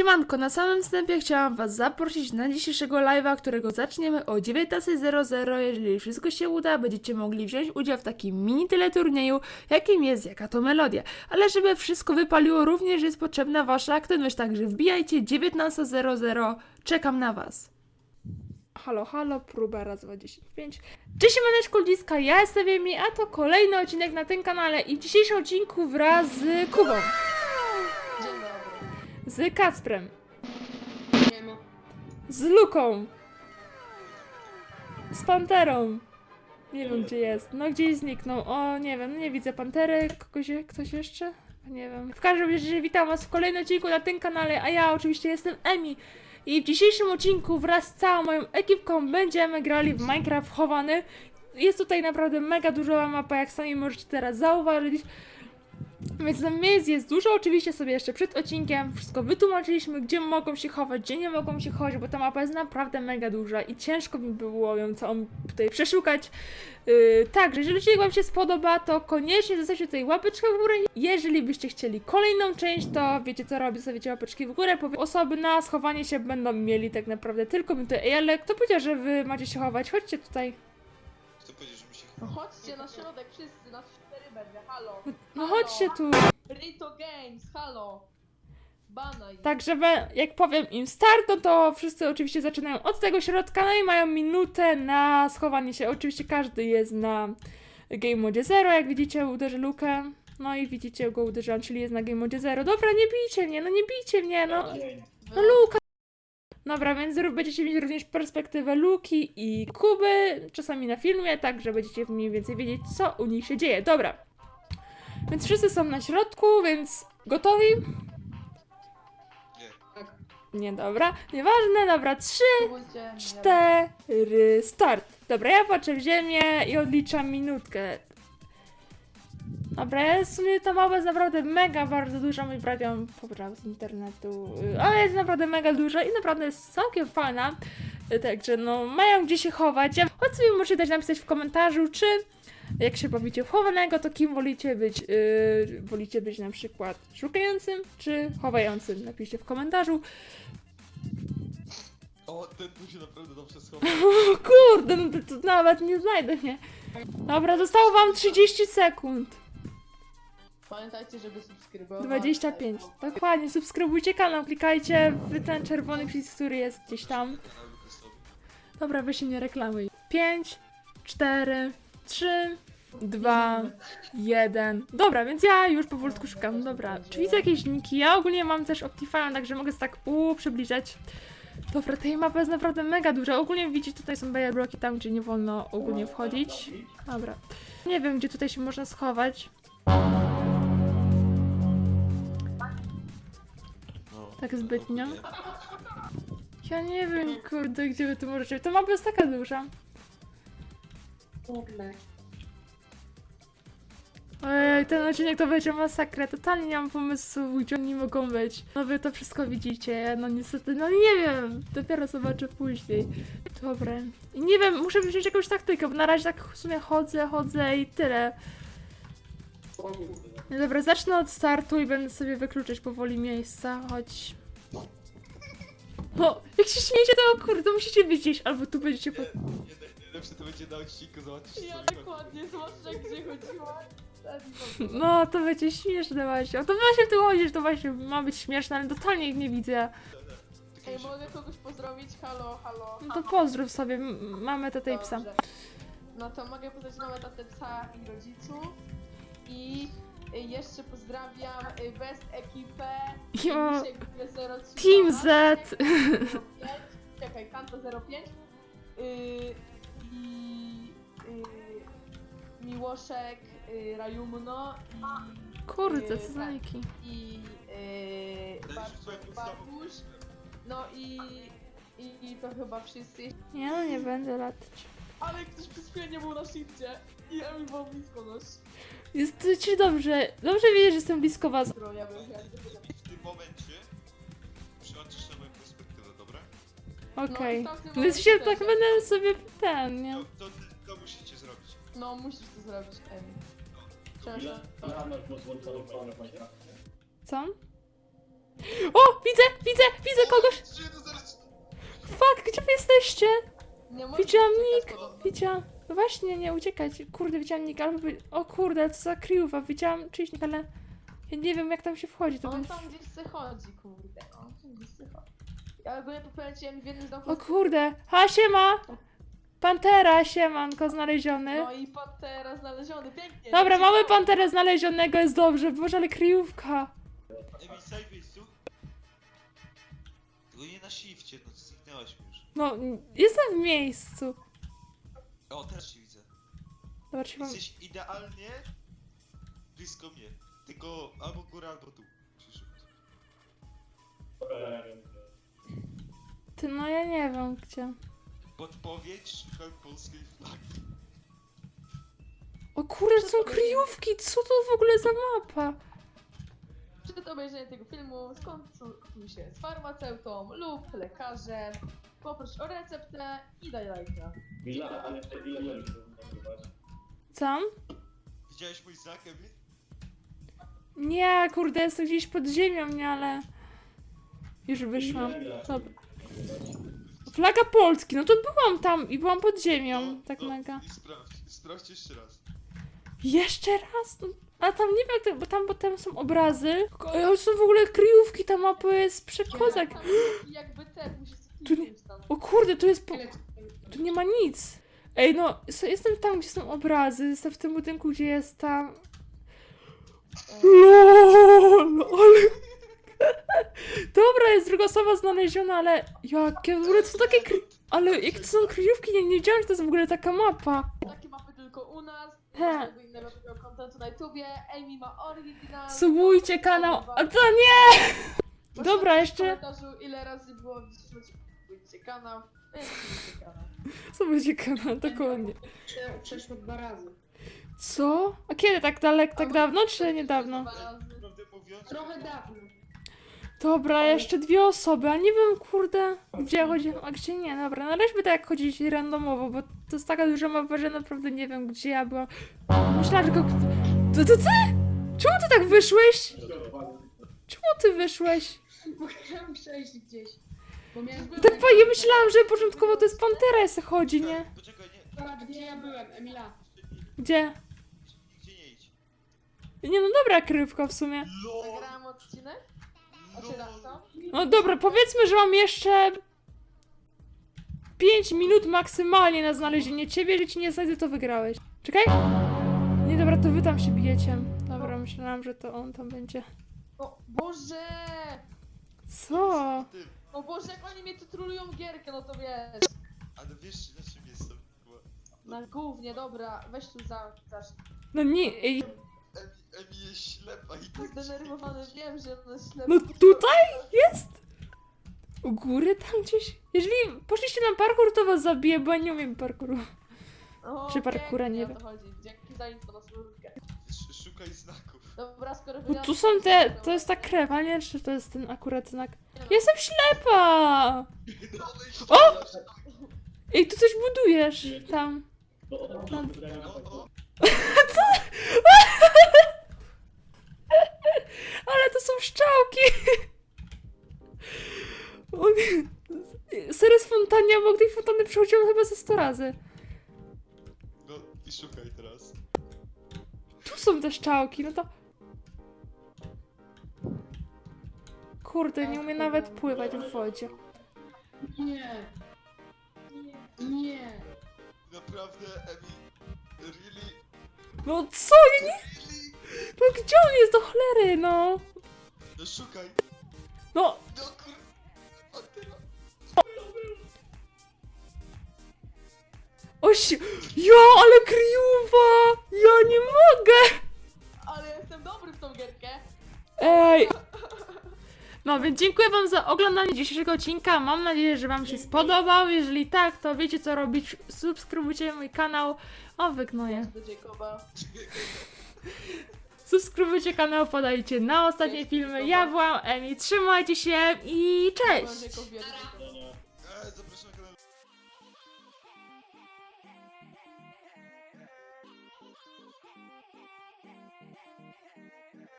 Siemanko, na samym wstępie chciałam Was zaprosić na dzisiejszego live'a, którego zaczniemy o 19.00. Jeżeli wszystko się uda, będziecie mogli wziąć udział w takim mini teleturnieju, jakim jest Jaka to Melodia. Ale żeby wszystko wypaliło, również jest potrzebna Wasza aktywność, także wbijajcie 19.00. Czekam na Was. Halo, halo, próba raz, dwa, dziesięć, pięć. Cześć, Maneczko Ludziska, ja jestem Emi, a to kolejny odcinek na tym kanale i w dzisiejszym odcinku wraz z Kubą. Z Kacprem, Nie ma. z Luką, z Panterą. Nie wiem gdzie jest, no gdzieś zniknął. O, nie wiem, nie widzę Pantery, kogoś, ktoś jeszcze? Nie wiem. W każdym razie witam was w kolejnym odcinku na tym kanale, a ja oczywiście jestem Emi. I w dzisiejszym odcinku wraz z całą moją ekipką będziemy grali w Minecraft chowany. Jest tutaj naprawdę mega duża mapa, jak sami możecie teraz zauważyć. Więc tam miejsc jest dużo, oczywiście sobie jeszcze przed odcinkiem wszystko wytłumaczyliśmy, gdzie mogą się chować, gdzie nie mogą się chować, bo ta mapa jest naprawdę mega duża i ciężko mi było ją całą tutaj przeszukać. Yy, także, jeżeli odcinek Wam się spodoba, to koniecznie zostawcie tutaj łapeczkę w górę. Jeżeli byście chcieli kolejną część, to wiecie co robić, zostawicie łapeczki w górę, bo osoby na schowanie się będą mieli tak naprawdę tylko my tutaj. Ale kto powiedział, że Wy macie się chować? Chodźcie tutaj. Kto powiedział, że mi się No chodźcie na środek wszyscy, na będzie, halo. No chodźcie tu. Rito Games, halo. Bana jest. Tak, żeby jak powiem im start, no to wszyscy oczywiście zaczynają od tego środka, no i mają minutę na schowanie się. Oczywiście każdy jest na game modzie 0, jak widzicie uderzy lukę. No i widzicie go uderzam, czyli jest na game modzie 0. Dobra, nie bijcie mnie, no nie bijcie mnie, no. No Luka. Dobra, więc będziecie mieć również perspektywę Luki i Kuby, czasami na filmie, tak, że będziecie mniej więcej wiedzieć, co u nich się dzieje. Dobra. Więc wszyscy są na środku, więc gotowi? Nie. Nie, dobra. Nieważne, dobra. Trzy, cztery, start. Dobra, ja patrzę w ziemię i odliczam minutkę. Dobra, jest w sumie ta mapa jest naprawdę mega bardzo duża. Mój brat ją pobrał z internetu, y, ale jest naprawdę mega duża i naprawdę jest całkiem fajna. Y, Także no, mają gdzie się chować. Ja- Choć sobie możecie też napisać w komentarzu, czy jak się bawicie w chowanego, to kim wolicie być? Yy, wolicie być na przykład szukającym, czy chowającym? Napiszcie w komentarzu. O, ten tu się naprawdę dobrze schował. O kurde, no to, to nawet nie znajdę mnie. Dobra, zostało wam 30 sekund. Pamiętajcie, żeby subskrybować. 25. Dokładnie, subskrybujcie kanał, klikajcie w ten czerwony przycisk, który jest gdzieś tam. Dobra, weź się nie reklamuj. 5, 4, 3, 2, 1. Dobra, więc ja już powolutku szukam. Dobra, czy widzę jakieś linki? Ja ogólnie mam też Optifine, także mogę tak u przybliżać. Dobra, tej mapy jest naprawdę mega duża. Ogólnie widzicie, tutaj są bajer bloki tam, gdzie nie wolno ogólnie wchodzić. Dobra. Nie wiem, gdzie tutaj się można schować. Tak zbytnio. Ja nie wiem, kurde, gdzie wy tu możecie. Ta mapa jest taka duża. Ojej, ten odcinek to będzie masakra. Totalnie nie mam pomysłu, gdzie oni mogą być. No wy to wszystko widzicie. No niestety, no nie wiem. Dopiero zobaczę później. Dobra. I nie wiem, muszę wziąć jakąś taktykę, bo na razie tak w sumie chodzę, chodzę i tyle. No dobra, zacznę od startu i będę sobie wykluczyć powoli miejsca. Chodź. O, jak się śmiejecie, to kurde, musicie widzieć, albo tu będziecie po... Najlepsze to będzie na odcinku, zobaczysz Ja dokładnie, zwłaszcza gdzie chodziła. No, to będzie śmieszne właśnie. O, to właśnie w tym chodzi, że to właśnie ma być śmieszne, ale totalnie ich nie widzę. Ej, mogę kogoś pozdrowić? Halo, halo. No to pozdrów sobie, m- mamy tutaj psa. Dobrze. No to mogę pozdrowić mamę, tatę, psa i rodziców. I jeszcze pozdrawiam y, West ekipę. Jo, Misiek 03, Team Z. 05, Czekaj, Kanto 05. Y, I y, Miłoszek, y, Rajumno Kurde, co za niki. i y, Bar Bartuś. No i, i, i to chyba wszyscy. Nie no, nie będę latać. Ale ktoś przez chwilę nie był na shifcie i ja mi było blisko nas. Jest ci dobrze, dobrze wiedzieć, że jestem blisko was. W tym momencie przełączysz na moją perspektywę, dobra? Okej. No No więc się tak będę sobie ten, nie? To, to, to musicie zrobić. No musisz to zrobić, Emi. Często. Co? O, widzę, widzę! widzę, kogoś! Trzy, no zaraz... Fuck, gdzie wy jesteście? Nie możesz Widziałam uciekać podobno. Widziałam. No właśnie, nie uciekać. Kurde, widziałam nick, albo... by- O kurde, co za kryjówa. Widziałam czyjś nick, ale... Ja nie wiem, jak tam się wchodzi. To On tam gdzieś se chodzi, kurde. On tam gdzieś se chodzi. Ja ogólnie popełniłem w jednym z O domków. kurde. Ha, siema! Pantera, siemanko, znaleziony. No i pantera znaleziony, pięknie. Dobra, mamy panterę znalezionego, jest dobrze. Boże, ale kryjówka. Emi, staj w miejscu. Tylko nie na shifcie, no zniknęłaś już. No, jestem w miejscu. O, teraz się widzę. Dobra, mam... Jesteś idealnie blisko mnie. Tylko albo góra, albo dół. Krzyżu. Ty, no ja nie wiem, gdzie. Podpowiedź, szukam polskiej flagi. O kurde, to są kryjówki, co to w ogóle za mapa? Przed obejrzeniem tego filmu skonsultuj się z farmaceutą lub lekarzem. Poproś o receptę i daj lajka. Ile, ale ile mieliśmy nagrywać? Co? Widziałeś mój znak? Nie, kurde, jestem gdzieś pod ziemią, nie, ale... Już wyszłam. Dobra. Flaga Polski, no to byłam tam i byłam pod ziemią, tak no, mega. I sprawdź, sprawdź jeszcze raz. Jeszcze raz? No, a tam nie wiem, jak to, bo tam potem są obrazy. Ko- Są w ogóle kryjówki, ta mapa jest przekozak. Jakby te, musisz Tu nie-. O kurde, tu jest po... Tu nie ma nic. Ej, no, jestem tam, gdzie są obrazy, jestem w tym budynku, gdzie jest tam... LOL, ale... Dobra, jest druga osoba znaleziona, ale jakie w ogóle to są takie kry... Ale jak to są kryjówki, nie, nie wiedziałam, że to jest w ogóle taka mapa. Takie mapy tylko u nas. Żadnego innego takiego kontentu na YouTubie. Amy ma oryginalny. Subujcie kanał... A to nie! Dobra, jeszcze... Ile razy było subujcie kanał. No i subujcie kanał. Dokładnie. Prze- Przeszło dwa razy. Co? A kiedy? Tak daleko, tak dawno, czy niedawno? Dwa razy. Prawdę mówiąc... Trochę dawno. Dobra, jeszcze dwie osoby, a nie wiem, kurde, gdzie chodzi, a gdzie nie, dobra, należmy tak jak chodzić randomowo, bo to jest taka duża mapa, że naprawdę nie wiem, gdzie ja byłam. Myślałam, że go... To, to ty? Czemu ty tak wyszłeś? Czemu ty wyszłeś? Bo chciałam przejść gdzieś. Tak, ja myślałam, że początkowo to jest Pantera, se chodzi, nie? Poczekaj, nie. Gdzie ja byłem, Emila. Gdzie? Nigdzie nie idź. Nie no, dobra krywka w sumie. LOL! Nagrałam odcinek. Raz to? No dobra, powiedzmy, że mam jeszcze 5 minut maksymalnie na znalezienie ciebie, że ci nie znajdę, to wygrałeś. Czekaj. Nie, dobra, to wy tam się bijecie. Dobra, myślałam, że to on tam będzie. O Boże! Co? Ty, O Boże, jak oni mnie tu trolują gierkę, no to wiesz. ale wiesz na czym jestem? Chyba. Na głównie, dobra, weź tu za, za No nie, ej, Emi, Emi jest ślepa i tak Zdenerwowany, wiem, że on jest ślepy. no tutaj jest? U góry tam gdzieś? Jeżeli poszliście na parkour, to was zabiję, bo ja nie umiem parkouru. O, Czy parkura, pięknie, nie o wiem. to chodzi. Dzięki za info na słuchawkę. Sz- Szukaj znaków. Dobra, skoro No tu są te, to- jest ta krew, a nie, czy to jest ten akurat znak. No, Jestem ślepa! No, weź- O! Ej, tu coś budujesz tam. No, o, No. wygrałem na O, o, Ale to są szczałki! O nie. Serio z fontanie, obok tej fontanny przechodziłam chyba ze 100 razy. I szukaj teraz. Tu są te szczałki, no to... Kurde, nie umiem nawet pływać w wodzie. Nie. Nie. Naprawdę, Emi. Really? No co? Ja nie... Really? No gdzie on jest do cholery, no? No szukaj. No, No kur... oś... Ja, ale kryjówa! Ja nie mogę! Ale jestem dobry w tą gierkę. Ej! No więc dziękuję wam za oglądanie dzisiejszego odcinka. Mam nadzieję, że wam się spodobał. Jeżeli tak, to wiecie co robić. Subskrybujcie mój kanał. O, wygnoję. Do Jacoba. Subskrybujcie kanał, podajcie na ostatnie filmy. Ja byłam Emi. Trzymajcie się i cześć!